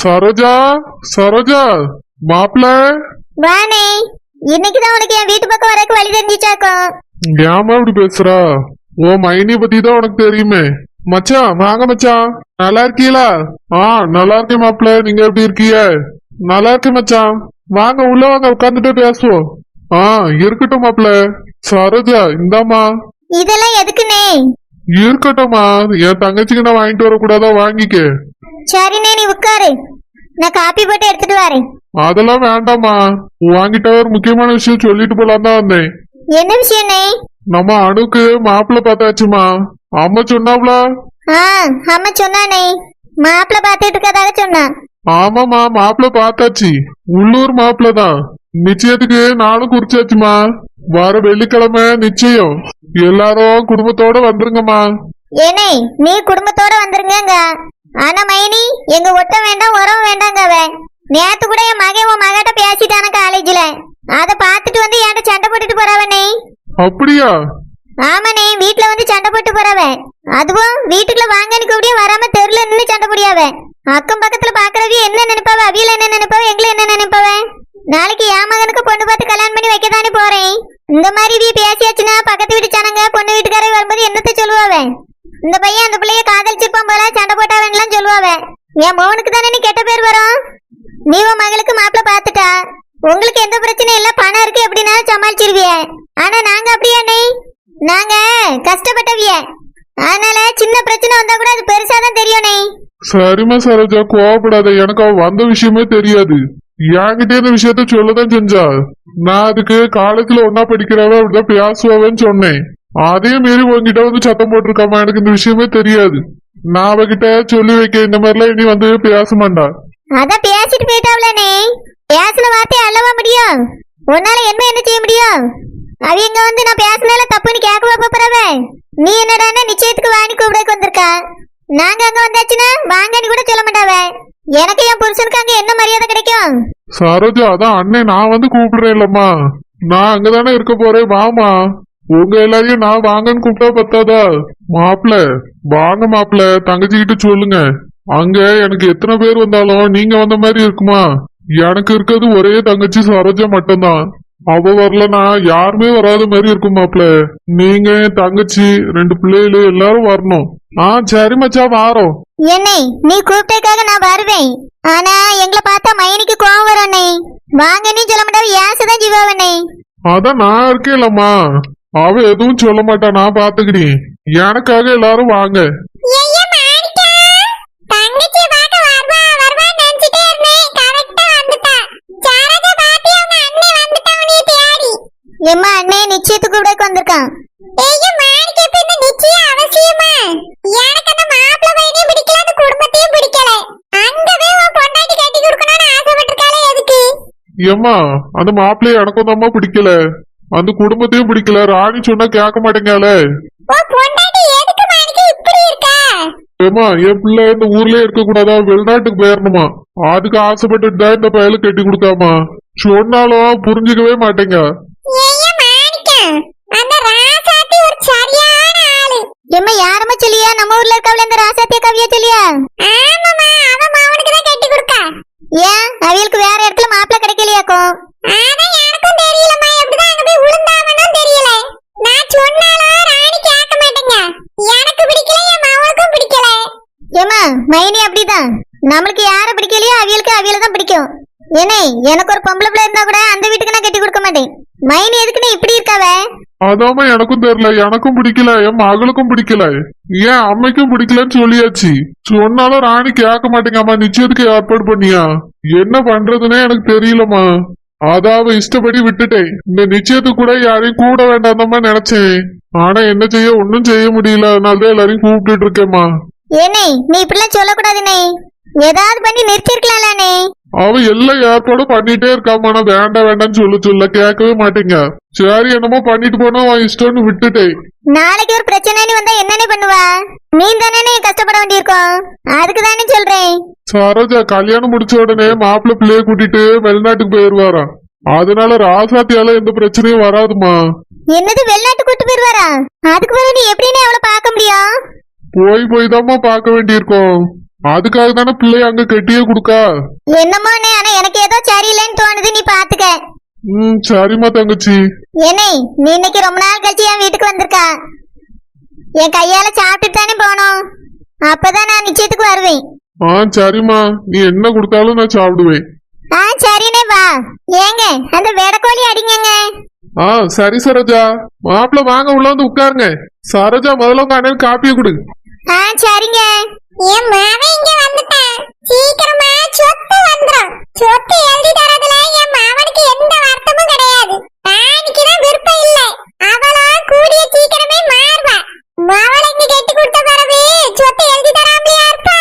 சரோஜா சரோஜா மாப்பிள்ள. வானே இன்னைக்கு தான் உனக்கு என் வீட்டு பக்கம் வரக்கு வழி தெரிஞ்சிச்சாக்கும் ஏமா இப்படி பேசுறா? ஓ மைனி பத்தி தான் உனக்கு தெரியுமே. மச்சான் வாங்க மச்சான் நல்லா இருக்கீங்களா ஆ நல்லா இருக்கேன் மாப்பிள்ள. நீங்க எப்படி இருக்கீங்க? நல்லா இருக்கேன் மச்சான் வாங்க உள்ள வாங்க உட்காந்துட்டு பேசுவோம். ஆ இருக்கட்டும் மாப்பிள்ள. சரோஜா இந்தாம்மா. இதெல்லாம் எதுக்குண்ணே? இருக்கட்டும்மா. என் தங்கச்சிக்கு நான் வாங்கிட்டு வரக்கூடாதா? வாங்கிக்க. சரிண்ணே நீ உட்காரு. நான் காப்பி போட்டு எடுத்துட்டு வரேன். அதெல்லாம் வேண்டாம்மா. வாங்கிட்ட ஒரு முக்கியமான விஷயம் சொல்லிட்டு போலாம் தான் வந்தேன். என்ன விஷயண்ணே நம்ம அணுக்கு மாப்பிள்ள பார்த்தாச்சுமா. அம்மா சொன்னாப்ல? ஆ அம்மா சொன்னானே. மாப்பிள்ள பார்த்துட்டு இருக்கதாக சொன்னான். ஆமாமா மாப்பிள்ள பார்த்தாச்சு. உள்ளூர் மாப்பிள்ள தான். நிச்சயத்துக்கு நானும் குறிச்சாச்சுமா. வர வெள்ளிக்கிழமை நிச்சயம். எல்லாரும் குடும்பத்தோட வந்துருங்கம்மா. ஏனே நீ குடும்பத்தோட வந்துருங்கங்க. ஆனா மைனி எங்க ஒட்ட வேண்டாம் உரம் வேண்டாங்க அவன் நேத்து கூட என் மகன் உன் மகிட்ட பேசிட்டான காலேஜ்ல அத பார்த்துட்டு வந்து என்கிட்ட சண்டை போட்டுட்டு போறவனே அப்படியா? ஆமாண்ணே வீட்ல வந்து சண்டை போட்டு போறவன் அதுவும் வீட்டுக்குள்ள வாங்கன்னு கூடிய வராம தெருல நின்று சண்டை போடியாவ. அக்கம் பக்கத்துல பாக்குறவ என்ன நினைப்பாவ? அவியில என்ன நினைப்பாவ? எங்களை என்ன நினைப்பாவ? நாளைக்கு என் மகனுக்கு பொண்ணு பார்த்து கல்யாணம் பண்ணி வைக்க தானே போறேன். இந்த மாதிரி வீ பேசியாச்சுன்னா பக்கத்து வீட்டு ஜனங்க பொண்ணு வீட்டுக்காரே வரும்போது என்னத்த சொல்லுவாவ? இந்த பையன் அந்த பிள்ளைய காதலிச்சிருப்பான் போல சண்டை போட்டாவன்லாம் சொல்லுவாவ. என் மகனுக்கு தானே நீ கெட்ட பேர் வரும்? நீ உன் மகளுக்கு மாப்பிள்ள பாத்துட்டா உங்களுக்கு எந்த பிரச்சனையும் இல்ல பணம் இருக்கு எப்படின்னா சமாளிச்சிருவிய. ஆனா நாங்க அப்படியா நெய் நாங்க கஷ்டப்பட்டவிய. அதனால சின்ன பிரச்சனை வந்தா கூட அது பெருசா தான் தெரியும் நெய் சரிம்மா சரோஜா கோவப்படாத. எனக்கு அவ வந்த விஷயமே தெரியாது. என்கிட்ட இந்த விஷயத்த சொல்லதான் செஞ்சா. நான் அதுக்கு காலேஜ்ல ஒன்னா படிக்கிறவ அப்படிதான் பேசுவாவேன்னு சொன்னேன். அதே மீறி உங்ககிட்ட வந்து சத்தம் போட்டிருக்காமா எனக்கு இந்த விஷயமே தெரியாது. நான் அவகிட்ட சொல்லி வைக்க இந்த மாதிரிலாம் இனி வந்து பேச மாட்டா. அதான் பேசிட்டு போயிட்டாவ்ல நெய் பேசின வார்த்தை அல்லவா முடியும்? உன்னால என்ன என்ன செய்ய முடியும்? அவங்க வந்து நான் பேசினால தப்புன்னு கேட்க போறவ? நீ என்னடான்னா நிச்சயத்துக்கு வாணி கூப்பிடக்கு வந்திருக்கா. நாங்க அங்க வந்தாச்சுன்னா வாங்கன்னு கூட சொல்ல மாட்டாவ. எனக்கு என் புருஷனுக்கு அங்க என்ன மரியாதை கிடைக்கும்? சரோஜா அதான் அண்ணே நான் வந்து கூப்பிடுறேன் இல்லம்மா. நான் அங்கதானே இருக்க போறேன் வாமா உங்க எல்லாரையும் நான் வாங்கன்னு கூப்பிட்டா பத்தாதா? மாப்பிள வாங்க மாப்பிள தங்கச்சிக்கிட்ட சொல்லுங்க. அங்க எனக்கு எத்தனை பேர் வந்தாலும் நீங்க வந்த மாதிரி இருக்குமா? எனக்கு இருக்கிறது ஒரே தங்கச்சி சரோஜா மட்டும்தான். அவ வரலனா யாருமே வராத மாதிரி இருக்கும் மாப்பிள. நீங்க தங்கச்சி ரெண்டு பிள்ளைகளு எல்லாரும் வரணும். ஆ சரி மச்சா வாரோம் என்னை நீ கூப்பிட்டதுக்காக நான் வருவேன். ஆனா எங்களை பார்த்தா மைனிக்கு கோவம் வரும் அண்ணே. வாங்க நீ சொல்ல மாட்டாவ ஏசதான் ஜீவாவண்ணே அதான் நான் இருக்கேன்லம்மா. அவ எதுவும் சொல்ல மாட்டா நான் பாத்துக்கிறேன் எனக்காக எல்லாரும் வாங்க. எம்மா அண்ணே நிச்சயத்துக்கு கூட வந்திருக்கான். நிச்சயம் அவசியமா? எனக்கு அந்த மாப்பிள்ளை பையனையும் பிடிக்கல அந்த குடும்பத்தையும் பிடிக்கல. அங்கவே உன் பொண்டாட்டி கட்டி கொடுக்கணும்னு ஆசைப்பட்டிருக்காளே எதுக்கு? ஏம்மா அந்த மாப்பிள்ளைய எனக்கும் தாம்மா பிடிக்கல. அந்த குடும்பத்தையும் பிடிக்கல. ராணி சொன்னா கேட்க மாட்டேங்கால உன் பொண்டாட்டி எதுக்கு மாணிக்க இப்படி இருக்கா? ஏம்மா என் பிள்ளை இந்த ஊர்லயே இருக்க கூடாதா வெளிநாட்டுக்கு போயிடணுமா அதுக்கு ஆசைப்பட்டுட்டு தான் இந்த பயலுக்கு கட்டி கொடுக்காமா? சொன்னாலும் புரிஞ்சுக்கவே மாட்டேங்க. அந்த ராசாத்தி ஒரு சரியான ஆளு. எம்மா யாரம்மா சொல்லியா? நம்ம ஊர்ல இருக்கவள இந்த ராசாத்திய கவியா சொல்லியா? ஆமாமா அவ மாவனுக்கு தான் கட்டி கொடுக்கா ஏன்? அவளுக்கு வேற இடத்துல மாப்பிள்ள கிடைக்கலையாக்கும் அதான் எனக்கும் தெரியலம்மா. எப்படிதான் அங்க போய் விழுந்தாவனும் தெரியல. நான் சொன்னாலும் ராணி கேட்க மாட்டேங்க. எனக்கு பிடிக்கல என் மாவனுக்கும் பிடிக்கல. ஏமா மைனி அப்படிதான். நம்மளுக்கு யார பிடிக்கலையோ அவியலுக்கு அவியல தான் பிடிக்கும். ஏனே எனக்கு ஒரு பொம்பளை பிள்ளை இருந்தா கூட அந்த வீட்டுக்கு நான் கட்டி கொடுக்க மாட்டேன். மைனி எதுக்குன்னு இப்படி இருக்காவ? அதாம எனக்கும் தெரியல எனக்கும் பிடிக்கல என் மகளுக்கும் பிடிக்கல. ஏன் அம்மைக்கும் பிடிக்கலன்னு சொல்லியாச்சு. சொன்னாலும் ராணி கேட்க மாட்டேங்கம்மா நிச்சயத்துக்கு ஏற்பாடு பண்ணியா? என்ன பண்றதுன்னே எனக்கு தெரியலம்மா. அதாவ இஷ்டப்படி விட்டுட்டேன். இந்த நிச்சயத்துக்கு கூட யாரையும் கூட வேண்டாம் நினைச்சேன். ஆனா என்ன செய்ய ஒன்னும் செய்ய முடியல. அதனாலதான் எல்லாரையும் கூப்பிட்டு இருக்கேம்மா. ஏனே நீ இப்படிலாம் சொல்லக்கூடாதுனே ஏதாவது பண்ணி நிறுத்திருக்கலாம்லண்ணே அவ எல்லா ஏற்பாடும் பண்ணிட்டே இருக்காமா நான் வேண்டாம் வேண்டாம்னு சொல்ல சொல்ல கேட்கவே மாட்டேங்க. சரி என்னமோ பண்ணிட்டு போனா அவன் இஷ்டம்னு விட்டுட்டேன் நாளைக்கு ஒரு பிரச்சனைன்னு வந்தா என்னனே பண்ணுவா? நீ தானே கஷ்டப்பட வேண்டியிருக்கோம்? அதுக்கு தானே சொல்றேன். சரோஜா கல்யாணம் முடிச்ச உடனே மாப்பிள்ளை பிள்ளைய கூட்டிட்டு வெளிநாட்டுக்கு போயிருவாராம் அதனால ராசாத்தியால எந்த பிரச்சனையும் வராதுமா என்னது வெளிநாட்டு கூட்டு போயிருவாரா? அதுக்கு பிறகு நீ எப்படின்னு அவளை பார்க்க முடியும்? போய் போய் தாம்மா பார்க்க வேண்டியிருக்கோம். அதுக்காக தானே பிள்ளைய அங்க கெட்டியே கொடுக்கா? என்னமோண்ணே ஆனா எனக்கு ஏதோ சரியில்லைன்னு தோணுது நீ பாத்துக்க. ம் சரிம்மா தங்கச்சி. என்னை நீ இன்னைக்கு ரொம்ப நாள் கழிச்சு என் வீட்டுக்கு வந்திருக்கா. என் கையால சாப்பிட்டுட்டு தானே போனோம். அப்பதான் நான் நிச்சயத்துக்கு வருவேன். ஆ சரிம்மா. நீ என்ன கொடுத்தாலும் நான் சாப்பிடுவேன். ஆ சரிண்ணே வா. ஏங்க அந்த வெடக்கோழி அடிங்கங்க. ஆ சரி சரோஜா. மாப்பிள்ள வாங்க உள்ள வந்து உட்காருங்க. சரோஜா முதல்ல உங்க அண்ணன் காப்பியை கொடு. ஆ சரிங்க. என் மாவன் இங்க வந்துட்டான். சீக்கிரமா சொத்து வந்துரும். சொத்து எழுதி தரது என் மாவனுக்கு எந்த வருத்தமும் கிடையாது ராணிக்கு தான் விருப்பம் இல்ல அவளா கூடிய சீக்கிரமே மாறுவா மாவளை இங்க கெட்டி கொடுத்த பிறகு சொத்து எழுதி தராமலையா இருப்பா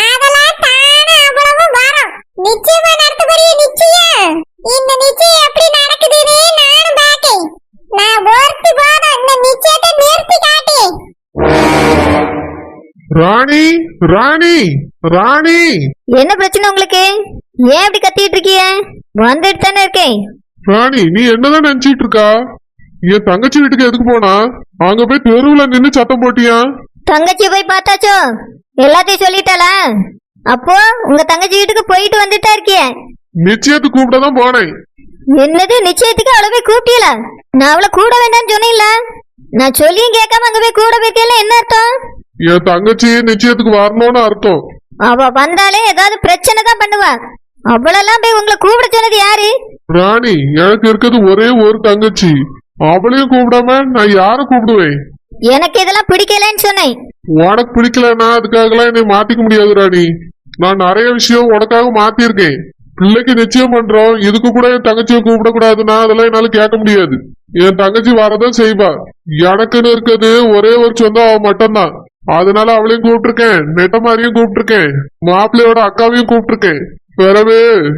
அதெல்லாம் தானே அவ்வளவு வரும் நிச்சயமா நடத்தக்கூடிய நிச்சயம் இந்த நிச்சயம் எப்படி நடக்குதுன்னு நானும் பாக்கேன் நான் ஒருத்தி போதும் இந்த நிச்சயத்தை நிறுத்தி காட்டேன் ராணி ராணி. என்ன பிரச்சனை உங்களுக்கு? ஏன் இப்படி கத்திட்டு இருக்கீங்க? வந்துட்டு தானே இருக்கேன். ராணி நீ என்னதான் நினைச்சிட்டு இருக்கா? என் தங்கச்சி வீட்டுக்கு எதுக்கு போனா? அங்க போய் தெருவுல நின்னு சத்தம் போட்டியா? தங்கச்சி போய் பார்த்தாச்சோ? எல்லாத்தையும் சொல்லிட்டாளா? அப்போ உங்க தங்கச்சி வீட்டுக்கு போயிட்டு வந்துட்டா இருக்கிய நிச்சயத்துக்கு கூப்பிட தான் போனேன். என்னது நிச்சயத்துக்கு அவளை போய் கூப்பிட்டீல நான் அவளை கூட வேண்டாம்னு சொன்னீங்களா நான் சொல்லியும் கேட்காம அங்க போய் கூட போயிருக்கேன் என்ன அர்த்தம்? என் தங்கச்சி நிச்சயத்துக்கு வரணும்னு அர்த்தம். அவ வந்தாலே ஏதாவது பிரச்சனை தான் பண்ணுவா. அவளெல்லாம் போய் உங்களை கூப்பிட சொன்னது யாரு? ராணி எனக்கு இருக்கிறது ஒரே ஒரு தங்கச்சி. அவளையும் கூப்பிடாம நான் யார கூப்பிடுவேன்? எனக்கு இதெல்லாம் பிடிக்கலன்னு சொன்னேன். உனக்கு பிடிக்கலன்னா அதுக்காகலாம் என்னை மாத்திக்க முடியாது ராணி. நான் நிறைய விஷயம் உனக்காக மாத்திருக்கேன். பிள்ளைக்கு நிச்சயம் பண்றோம். இதுக்கு கூட என் தங்கச்சியை கூப்பிடக்கூடாதுன்னா அதெல்லாம் என்னால கேட்க முடியாது. என் தங்கச்சி வரதான் செய்வா. எனக்குன்னு இருக்கிறது ஒரே ஒரு சொந்தம் அவ மட்டும்தான். அதனால அவளையும் கூப்பிட்டிருக்கேன் நெட்ட மாதிரியும் கூப்பிட்டிருக்கேன் மாப்பிள்ளையோட அக்காவையும் கூப்பிட்டிருக்கேன். பிறகு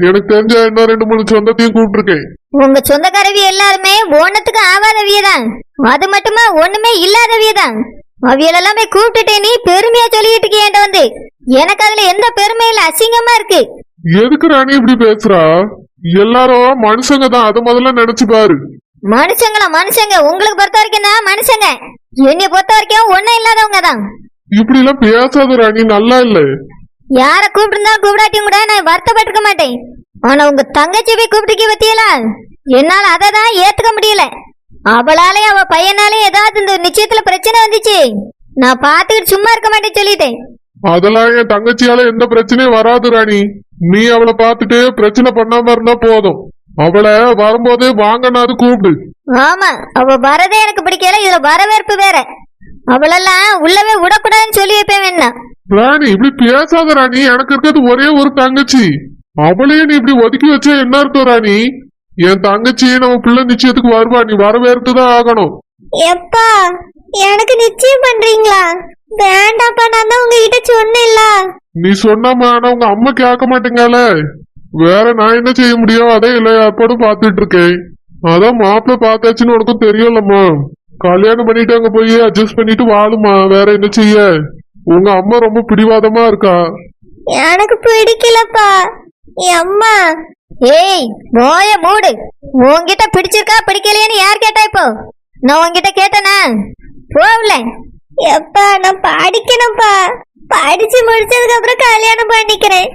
எனக்கு தெரிஞ்ச இன்னும் ரெண்டு மூணு சொந்தத்தையும் கூப்பிட்டிருக்கேன். உங்க சொந்தக்காரவி எல்லாருமே ஒன்னத்துக்கு ஆவாதவிய தான் அது மட்டுமா ஒண்ணுமே இல்லாதவிய தான் அவியலெல்லாம் கூப்பிட்டுட்டே நீ பெருமையா சொல்லிட்டு இருக்கியேன்ட்ட வந்து எனக்கு அதுல எந்த பெருமையும் இல்ல அசிங்கமா இருக்கு. எதுக்கு ராணி இப்படி பேசுறா? எல்லாரும் மனுஷங்க தான் அதை முதல்ல நினைச்சு பாரு. மனுஷங்களா மனுஷங்க? உங்களுக்கு பொறுத்த வரைக்கும் தான் மனுஷங்க. என்னைய பொறுத்த வரைக்கும் ஒண்ணும் இல்லாதவங்க தான். இப்படி எல்லாம் பேசாத ராணி நல்லா இல்ல. யார கூப்பிட்டுருந்தாலும் கூப்பிடாட்டியும் கூட நான் வருத்தப்பட்டிருக்க மாட்டேன். ஆனா உங்க தங்கச்சி போய் கூப்பிட்டுக்க பத்தியலா? என்னால அதை தான் ஏத்துக்க முடியல. அவளாலே அவ பையனாலே ஏதாவது இந்த நிச்சயத்துல பிரச்சனை வந்துச்சு. நான் பாத்துக்கிட்டு சும்மா இருக்க மாட்டேன்னு சொல்லிட்டேன். அதெல்லாம் என் தங்கச்சியால எந்த பிரச்சனையும் வராது ராணி. நீ அவளை பார்த்துட்டு பிரச்சனை பண்ணாம இருந்தா போதும். அவளை வரும்போது வாங்கனாது கூப்பிடு. ஆமா அவ வரதே எனக்கு பிடிக்கல இதுல வரவேற்பு வேற. அவளெல்லாம் உள்ளவே விடக்கூடாதுன்னு சொல்லி வைப்பேன் வேணா ராணி இப்படி பேசாத ராணி எனக்கு இருக்கிறது ஒரே ஒரு தங்கச்சி. அவளையே நீ இப்படி ஒதுக்கி வச்சா என்ன அர்த்தம் ராணி? என் தங்கச்சி நம்ம பிள்ளை நிச்சயத்துக்கு வருவா நீ வரவேற்று தான் ஆகணும். எப்பா எனக்கு நிச்சயம் பண்றீங்களா? வேண்டாப்பா நான் தான் உங்ககிட்ட சொன்னேன்ல. நீ சொன்னாம ஆனா உங்க அம்மா கேட்க மாட்டேங்கால. வேற நான் என்ன செய்ய முடியும்? அதே எல்லா ஏற்பாடும் பாத்துட்டு இருக்கேன் அதான் மாப்பிள்ள பார்த்தாச்சுன்னு உனக்கும் தெரியலம்மா கல்யாணம் பண்ணிட்டு அங்க போய் அட்ஜஸ்ட் பண்ணிட்டு வாழுமா வேற என்ன செய்ய? உங்க அம்மா ரொம்ப பிடிவாதமா இருக்கா? எனக்கு பிடிக்கலப்பா. என் அம்மா. ஏய் மோய மூடு. உன்கிட்ட பிடிச்சிருக்கா பிடிக்கலையேன்னு யார் கேட்டா இப்போ? நான் உன்கிட்ட கேட்டனா? போகல. எப்பா நான் படிக்கணும்ப்பா. படிச்சு முடிச்சதுக்கு அப்புறம் கல்யாணம் பண்ணிக்கிறேன்.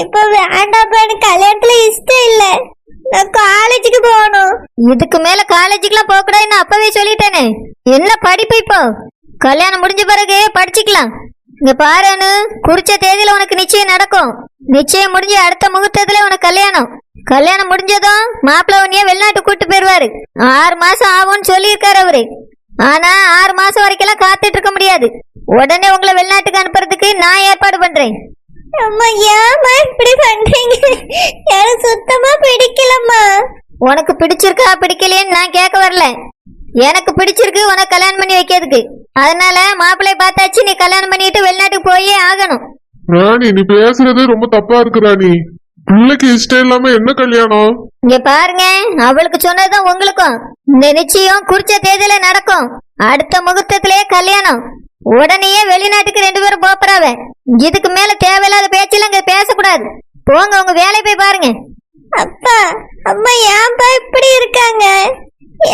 இப்ப வேண்டாப்பா எனக்கு கல்யாணத்துல இஷ்டம் இல்ல. நான் காலேஜுக்கு போகணும். இதுக்கு மேல காலேஜுக்குலாம் போக கூடாதுன்னு அப்பவே சொல்லிட்டேனே. என்ன படிப்பு இப்போ? கல்யாணம் முடிஞ்ச பிறகு படிச்சுக்கலாம். இங்க பாருன்னு குறிச்ச தேதியில உனக்கு நிச்சயம் நடக்கும். நிச்சயம் முடிஞ்சு அடுத்த முகூர்த்தத்துல உனக்கு கல்யாணம். கல்யாணம் முடிஞ்சதும் மாப்பிள்ள உன்னைய வெளிநாட்டு கூட்டு போயிருவாரு. ஆறு மாசம் ஆகும்னு சொல்லியிருக்காரு அவரு. ஆனா ஆறு மாசம் வரைக்கும் காத்துட்டு இருக்க முடியாது. உடனே உங்களை வெளிநாட்டுக்கு அனுப்புறதுக்கு நான் ஏற்பாடு பண்றேன். அம்மா இப்படி பண்றீங்க? எனக்கு சுத்தமா பிடிக்கலம்மா. உனக்கு பிடிச்சிருக்கா பிடிக்கலையேன்னு நான் கேட்க வரல. எனக்கு பிடிச்சிருக்கு உனக்கு கல்யாணம் பண்ணி வைக்கிறதுக்கு. அதனால மாப்பிள்ளை பார்த்தாச்சு நீ கல்யாணம் பண்ணிட்டு வெளிநாட்டுக்கு போயே ஆகணும். ராணி நீ பேசுறது ரொம்ப தப்பா இருக்கு ராணி. பிள்ளைக்கு இஷ்டம் இல்லாம என்ன கல்யாணம்? இங்க பாருங்க அவளுக்கு சொன்னதுதான் உங்களுக்கும். இந்த நிச்சயம் குறிச்ச தேதியில நடக்கும். அடுத்த முகூர்த்தத்திலே கல்யாணம். உடனேயே வெளிநாட்டுக்கு ரெண்டு பேரும் போப்பறாவ. இதுக்கு மேல தேவையில்லாத பேச்செல்லாம் இங்க பேசக்கூடாது. போங்க உங்க வேலையை போய் பாருங்க. அப்பா அம்மா ஏன்பா இப்படி இருக்காங்க?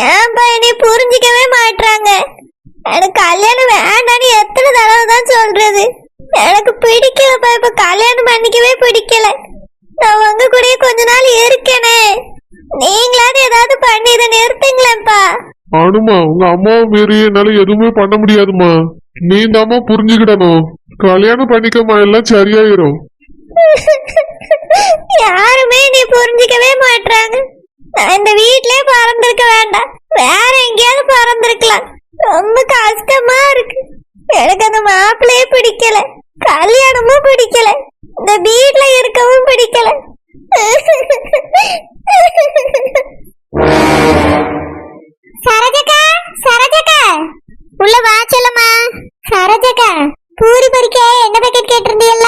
ஏன்பா என்னை புரிஞ்சிக்கவே மாட்றாங்க? எனக்கு கல்யாணம் வேண்டாம்னு எத்தனை தடவை தான் சொல்றது. எனக்கு பிடிக்கலப்பா இப்ப கல்யாணம் பண்ணிக்கவே பிடிக்கல. நான் உங்க கூடயே கொஞ்ச நாள் இருக்கேனே. நீங்களாவது ஏதாவது பண்ணி இதை நிறுத்துங்களேன்ப்பா. அனுமா உங்க அம்மாவை மீறி என்னால எதுவுமே பண்ண முடியாதுமா? நீ தாம்மா புரிஞ்சுக்கிடணும் கல்யாணம் பண்ணிக்கமா எல்லாம் சரியாயிரும் யாருமே நீ புரிஞ்சுக்கவே மாட்றாங்க நான் இந்த வீட்லயே பறந்திருக்க வேண்டாம் வேற எங்கேயாவது பறந்திருக்கலாம் ரொம்ப கஷ்டமா இருக்கு எனக்கு அந்த மாப்பிள்ளையே பிடிக்கல கல்யாணமும் பிடிக்கல இந்த வீட்ல இருக்கவும் பிடிக்கல சரோஜக்கா சரோஜக்கா உள்ள வா செல்லம்மா சரோஜக்கா பூரி பறிக்க என்ன பாக்கெட் கேட்டிருந்தீல்ல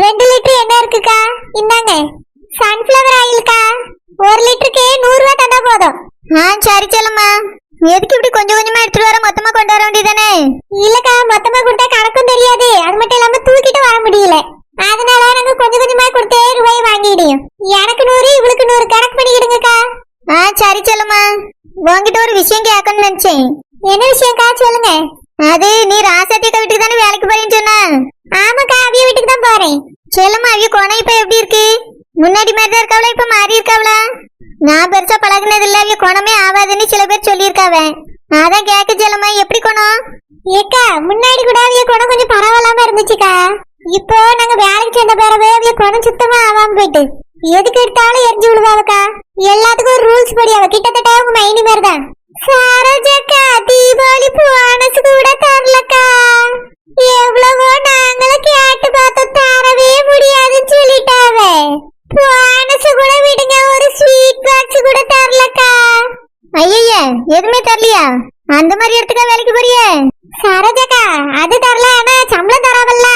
ரெண்டு லிட்டர் என்ன இருக்குக்கா இந்தாங்க சன்ஃபிளவர் ஆயில்க்கா ஒரு லிட்டருக்கு நூறு ரூபா தந்தா போதும் ஆ சரி செல்லம்மா எதுக்கு இப்படி கொஞ்சம் கொஞ்சமா எடுத்துட்டு வர? மொத்தமா கொண்டு வர வேண்டியதானே இல்லக்கா மொத்தமா கொடுத்தா கணக்கும் தெரியாது. அது மட்டும் இல்லாம தூக்கிட்டு வர முடியல. அதனால நாங்க கொஞ்சம் கொஞ்சமா கொடுத்தே ரூபாய் வாங்கிடுவோம் எனக்கு நூறு இவளுக்கு நூறு. கணக்கு பண்ணிக்கிடுங்கக்கா ஆ சரி செல்லம்மா. உங்ககிட்ட ஒரு விஷயம் கேட்கணும்னு நினைச்சேன். என்ன விஷயம்க்கா? சொல்லுங்க. அது நீ ராசாத்தியக்கா வீட்டுக்கு தானே வேலைக்கு போறேன்னு சொன்ன? ஆமாக்கா அவிய வீட்டுக்கு தான் போறேன். செல்லம்மா அவிய கோணம் இப்ப எப்படி இருக்கு? முன்னாடி மாதிரி தான் இருக்காவளா? இப்ப மாறி இருக்காவளா? நான் பெருசா பழகுனது இல்ல. அவிய குணமே ஆகாதுன்னு சில பேர் சொல்லியிருக்காவ. அதான் கேட்க செல்லம்மா எப்படி குணம்? ஏக்கா முன்னாடி கூட அவிய குணம் கொஞ்சம் பரவாயில்லாம இருந்துச்சுக்கா. இப்போ நாங்க வேலைக்கு சேர்ந்த பிறகு அவிய குணம் சுத்தமா ஆகாம போயிட்டு. எதுக்கு எடுத்தாலும் எரிஞ்சு விழுவாவக்கா. எல்லாத்துக்கும் ஒரு ரூல்ஸ் படி. அவ கிட்டத்தட்ட உங்க மைனி மாதிரி தான் சரோஜக்கா தீபாவளி போனஸ் கூட தரலக்கா. எவ்வளவோ நாங்களும் கேட்டு பார்த்து தரவே முடியாதுன்னு சொல்லிட்டாவே. போனஸ் கூட விடுங்க ஒரு ஸ்வீட் பாக்ஸ் கூட தரலக்கா. ஐயய்ய எதுவுமே தரலையா? அந்த மாதிரி இடத்துக்கா வேலைக்கு போறியே? சரோஜக்கா அது தரல ஆனா சம்பளம் தராவல்ல.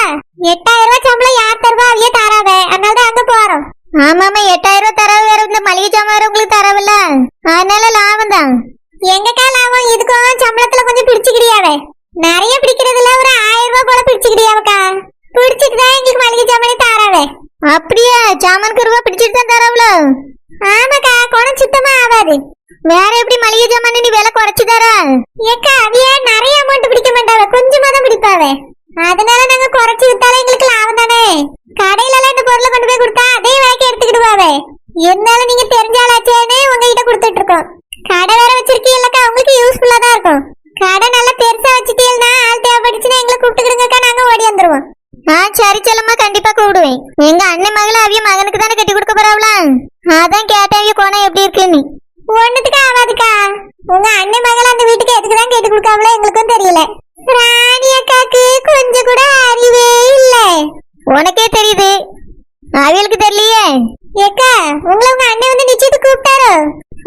எட்டாயிரம் ரூபாய் சம்பளம் யார் தருவா? அவையே தராவே. அதனால தான் அங்க போறோம். ஆமாமா எட்டாயிரம் ரூபாய் தரவு வேற இந்த மளிகை சாமான் வேற உங்களுக்கு தரவில்ல அதனால லாபம் தான் எங்கக்கா லாபம் இதுக்கும் சம்பளத்துல கொஞ்சம் பிடிச்சுக்கிறியாவே நிறைய பிடிக்கிறதுல ஒரு ஆயிரம் ரூபாய் போல பிடிச்சுக்கிறியாவக்கா பிடிச்சிட்டு தான் எங்களுக்கு மளிகை சாமானே தாராவே அப்படியா சாமானுக்கு ரூபாய் பிடிச்சிட்டு தான் தராவளோ ஆமாக்கா குணம் சுத்தமா ஆகாது வேற எப்படி மளிகை சாமான் நீ விலை குறைச்சு தர ஏக்கா அவிய நிறைய அமௌண்ட் பிடிக்க மாட்டாவ கொஞ்சமா தான் பிடிப்பாவே அதனால நாங்க குறைச்சு வித்தாலும் எங்களுக்கு லாபம் தானே கடையில எல்லாம் இந்த பொருளை கொண்டு போய் கொடுத்தா அதே விலைக்கு எடுத்துக்கிடுவாவே இருந்தாலும் நீங்க தெரிஞ்சாலாச்சேன்னு உங்ககிட்ட கொடுத்துட்டு இருக்கோம். கடை வேற வச்சிருக்கீங்களக்கா உங்களுக்கு யூஸ்ஃபுல்லா தான் இருக்கும். கடை நல்லா பெருசா வச்சுட்டீங்கன்னா ஆள் தேவைப்படுச்சுன்னா எங்களை கூப்பிட்டுக்கிடுங்கக்கா நாங்க ஓடி வந்துருவோம். ஆ சரி செல்லம்மா கண்டிப்பா கூப்பிடுவேன். எங்க அண்ணன் மகளை அவிய மகனுக்கு தானே கட்டி கொடுக்க போறாவளா? அதான் கேட்டேன் கோணம் எப்படி இருக்குன்னு. ஒண்ணுத்துக்கு ஆகாதுக்கா உங்க அண்ணன் மகள் அந்த வீட்டுக்கு எதுக்கு தான் கேட்டு கொடுக்காவளோ எங்களுக்கும் தெரியல. ராணி அக்காக்கு கொஞ்சம் கூட அறிவே இல்ல. உனக்கே தெரியுது அவளுக்கு தெரியலையே. ஏக்கா உங்களை உங்க அண்ணன் வந்து நிச்சயத்துக்கு கூப்பிட்டாரோ.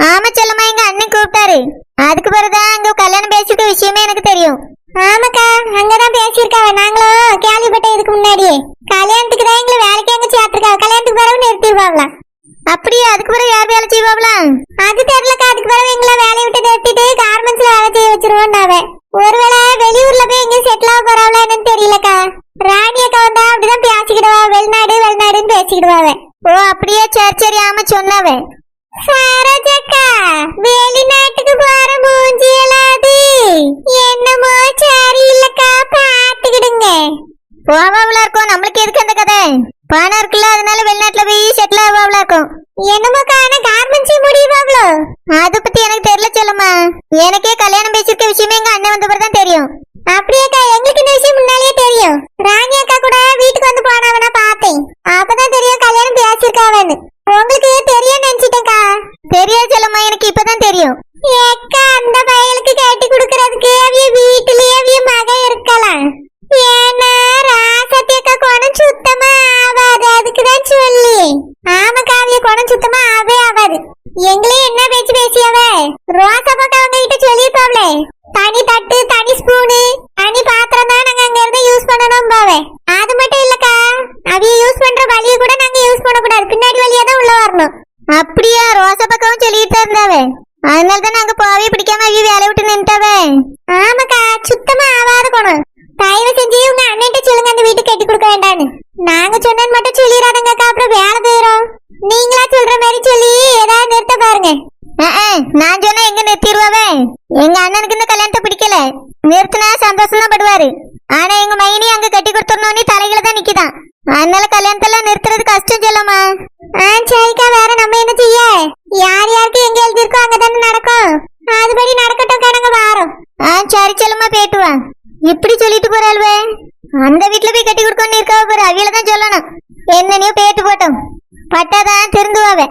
ஆமா செல்லம்மா எங்க அண்ணன் கூப்பிட்டாரு. அதுக்கு பிறகுதான் அங்க கல்யாணம் பேசிருக்க விஷயமே எனக்கு தெரியும். ஆமாக்கா அங்கதான் பேசியிருக்காவ நாங்களும் கேள்விப்பட்ட இதுக்கு முன்னாடியே. கல்யாணத்துக்கு தான் எங்களை வேலைக்கு எங்க சேர்த்திருக்காவ கல்யாணத்துக்கு பிறகு நிறுத்திடுவாங்களாம் அப்படியா? அதுக்கு பிறகு யார் வேலை செய்வாங்களா அது தெரியலக்கா. அதுக்கு பிறகு எங்களை வேலையை விட்டு நிறுத்திட்டு கார்மெண்ட்ஸ்ல வேலை செய்ய வச்சிருவோம் ஒருவேளை வெளியூர்ல போய் எங்க செட்டில் ஆக போறாங்களா என்னன்னு தெரியலக்கா. ராணி அக்கா வந்தா அப்படிதான் பேசிக்கிடுவா. வெளிநாடு வெளிநாடுன்னு பேசிக்கிடுவாவே. ஓ அப்படியே சரி சரி ஆமா சொன்னாவே சரோஜக்கா வெளிநாட்டுக்கு போற மூஞ்சியலாது என்னமோ சரியில்லக்கா. பாத்துக்கிடுங்க போவாவளா இருக்கும் நம்மளுக்கு எதுக்கு அந்த கதை? பணம் இருக்குல்ல அதனால வெளிநாட்டுல போய் செட்டில் ஆவாவளா இருக்கும் என்னமோ ஆனா கார்மெண்ட்ஸே முடியுவாங்களோ அதை பத்தி எனக்கு தெரியல சொல்லுமா எனக்கே கல்யாணம் பேசிருக்க விஷயமே எங்க அண்ணன் வந்த தான் தெரியும் அப்படியேக்கா எங்களுக்கு இந்த விஷயம் முன்னாலேயே தெரியும். எங்க அண்ணனுக்கு இந்த கல்யாணத்தை பிடிக்கல. நிறுத்தினா சந்தோஷம் தான் படுவாரு. ஆனா எங்க மைனி அங்க கட்டி கொடுத்துடனோனே தலையில தான் நிக்குதான். அதனால கல்யாணத்தெல்லாம் நிறுத்துறது கஷ்டம் சொல்லமா ஆ சரிக்கா வேற நம்ம என்ன செய்ய? யார் யாருக்கு எங்க எழுதிருக்கோ அங்கதானே நடக்கும். அதுபடி நடக்கட்டும் கடங்க வாரம் ஆ சரி சொல்லுமா போயிட்டு வா. இப்படி சொல்லிட்டு போறாள்வே அந்த வீட்டுல போய் கட்டி கொடுக்கணும்னு இருக்கா பாரு அவியில தான் சொல்லணும். என்னனையோ பேட்டு போட்டோம். பட்டாதான் திருந்துவாவே.